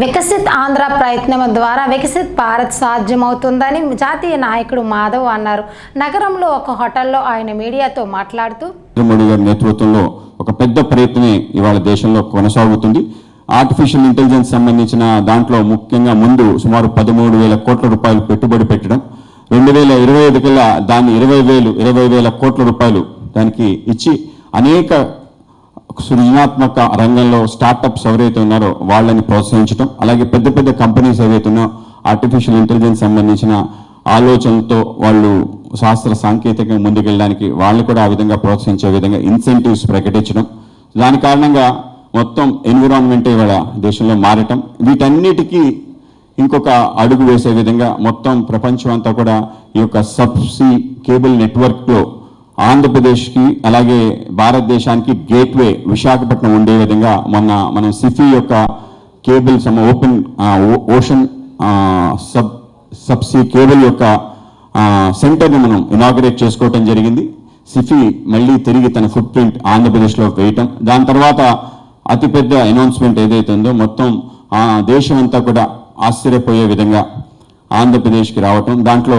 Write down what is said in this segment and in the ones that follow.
వికసిత్ ఆంధ్ర ప్రయత్నం ద్వారా వికసిత్ భారత్ సాధ్యమవుతుందని జాతీయ నాయకుడు మాధవ్ అన్నారు. నగరంలో ఒక హోటల్లో ఆయన మీడియాతో మాట్లాడుతూ నరేంద్ర మోడీ గారి నేతృత్వంలో ఒక పెద్ద ప్రయత్నమే ఇవాళ దేశంలో కొనసాగుతుంది. ఆర్టిఫిషియల్ ఇంటెలిజెన్స్ సంబంధించిన దాంట్లో ముఖ్యంగా ముందు సుమారు పదమూడు వేల కోట్ల రూపాయలు పెట్టుబడి పెట్టడం రెండు వేల ఇరవై ఐదు కల్లా దాన్ని ఇరవై వేలు ఇరవై వేల కోట్ల రూపాయలు దానికి ఇచ్చి అనేక సృజనాత్మక రంగంలో స్టార్టప్స్ ఎవరైతే ఉన్నారో వాళ్ళని ప్రోత్సహించడం అలాగే పెద్ద పెద్ద కంపెనీస్ ఏవైతే ఉన్నాయో ఆర్టిఫిషియల్ ఇంటెలిజెన్స్ సంబంధించిన ఆలోచనలతో వాళ్ళు శాస్త్ర సాంకేతికంగా ముందుకెళ్ళడానికి వాళ్ళు కూడా ఆ విధంగా ప్రోత్సహించే విధంగా ఇన్సెంటివ్స్ ప్రకటించడం దాని కారణంగా మొత్తం ఎన్విరాన్మెంట్ ఇవాళ దేశంలో మారటం. వీటన్నిటికీ ఇంకొక అడుగు వేసే విధంగా మొత్తం ప్రపంచం అంతా కూడా ఈ యొక్క సబ్సీ కేబుల్ నెట్వర్క్లో ఆంధ్రప్రదేశ్కి అలాగే భారతదేశానికి గేట్వే విశాఖపట్నం ఉండే విధంగా మొన్న మనం సిఫీ యొక్క కేబుల్ సమ open ocean sub subsea cable యొక్క సెంటర్ని మనం ఇనాగరేట్ చేసుకోవటం జరిగింది. సిఫీ మళ్ళీ తిరిగి తన ఫుట్ ప్రింట్ ఆంధ్రప్రదేశ్లో వేయటం. దాని తర్వాత అతిపెద్ద అనౌన్స్మెంట్ ఏదైతే ఉందో మొత్తం దేశం అంతా కూడా ఆశ్చర్యపోయే విధంగా ఆంధ్రప్రదేశ్కి రావటం. దాంట్లో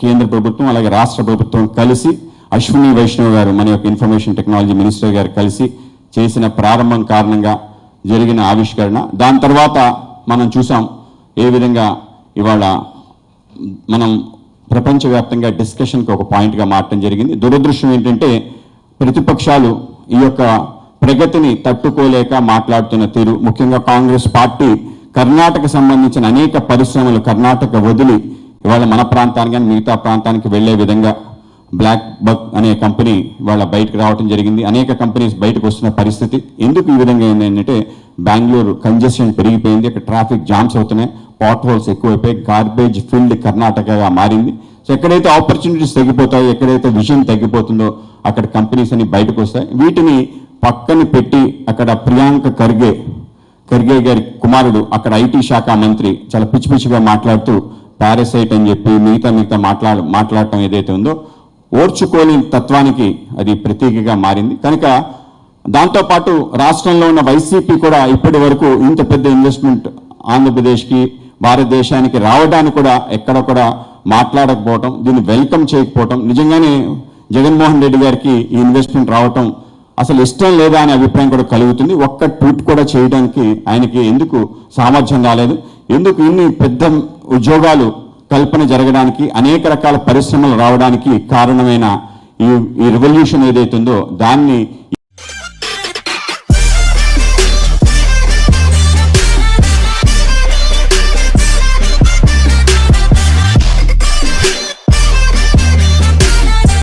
కేంద్ర ప్రభుత్వం అలాగే రాష్ట్ర ప్రభుత్వం కలిసి అశ్విని వైష్ణవ్ గారు మన యొక్క ఇన్ఫర్మేషన్ టెక్నాలజీ మినిస్టర్ గారు కలిసి చేసిన ప్రారంభం కారణంగా జరిగిన ఆవిష్కరణ. దాని తర్వాత మనం చూసాం ఏ విధంగా ఇవాళ మనం ప్రపంచవ్యాప్తంగా డిస్కషన్కి ఒక పాయింట్గా మారటం జరిగింది. దురదృష్టం ఏంటంటే ప్రతిపక్షాలు ఈ యొక్క ప్రగతిని తట్టుకోలేక మాట్లాడుతున్న తీరు ముఖ్యంగా కాంగ్రెస్ పార్టీ కర్ణాటక సంబంధించిన అనేక పరిశ్రమలు కర్ణాటక వదిలి ఇవాళ మన ప్రాంతానికి కానీ మిగతా ప్రాంతానికి వెళ్ళే విధంగా బ్లాక్ బగ్ అనే కంపెనీ వాళ్ళ బయటకు రావడం జరిగింది. అనేక కంపెనీస్ బయటకు వస్తున్న పరిస్థితి. ఎందుకు ఈ విధంగా ఏంటంటే బెంగళూరు కంజెషన్ పెరిగిపోయింది. అక్కడ ట్రాఫిక్ జామ్స్ అవుతున్నాయి. పాట్ హోల్స్ ఎక్కువైపోయి గార్బేజ్ ఫీల్డ్ కర్ణాటకగా మారింది. సో ఎక్కడైతే ఆపర్చునిటీస్ తగ్గిపోతాయో ఎక్కడైతే విజన్ తగ్గిపోతుందో అక్కడ కంపెనీస్ అన్ని బయటకు వస్తాయి. వీటిని పక్కన పెట్టి అక్కడ ప్రియాంక ఖర్గే ఖర్గే గారి కుమారుడు అక్కడ ఐటీ శాఖ మంత్రి చాలా పిచ్చి పిచ్చిగా మాట్లాడుతూ పారసైట్ అని చెప్పి మిగతా మిగతా మాట్లాడ మాట్లాడటం ఏదైతే ఉందో ఓర్చుకోని తత్వానికి అది ప్రతీకగా మారింది. కనుక దాంతోపాటు రాష్ట్రంలో ఉన్న వైసీపీ కూడా ఇప్పటి వరకు ఇంత పెద్ద ఇన్వెస్ట్మెంట్ ఆంధ్రప్రదేశ్కి భారతదేశానికి రావడానికి కూడా ఎక్కడ కూడా మాట్లాడకపోవటం దీన్ని వెల్కమ్ చేయకపోవటం నిజంగానే జగన్మోహన్ రెడ్డి గారికి ఈ ఇన్వెస్ట్మెంట్ రావటం అసలు ఇష్టం లేదా అనే అభిప్రాయం కూడా కలుగుతుంది. ఒక్క ట్వీట్ కూడా చేయడానికి ఆయనకి ఎందుకు సామర్థ్యం రాలేదు. ఎందుకు ఇన్ని పెద్ద ఉద్యోగాలు కల్పన జరగడానికి అనేక రకాల పరిశ్రమలు రావడానికి కారణమైన ఈ ఈ రెవల్యూషన్ ఏదైతుందో దాన్ని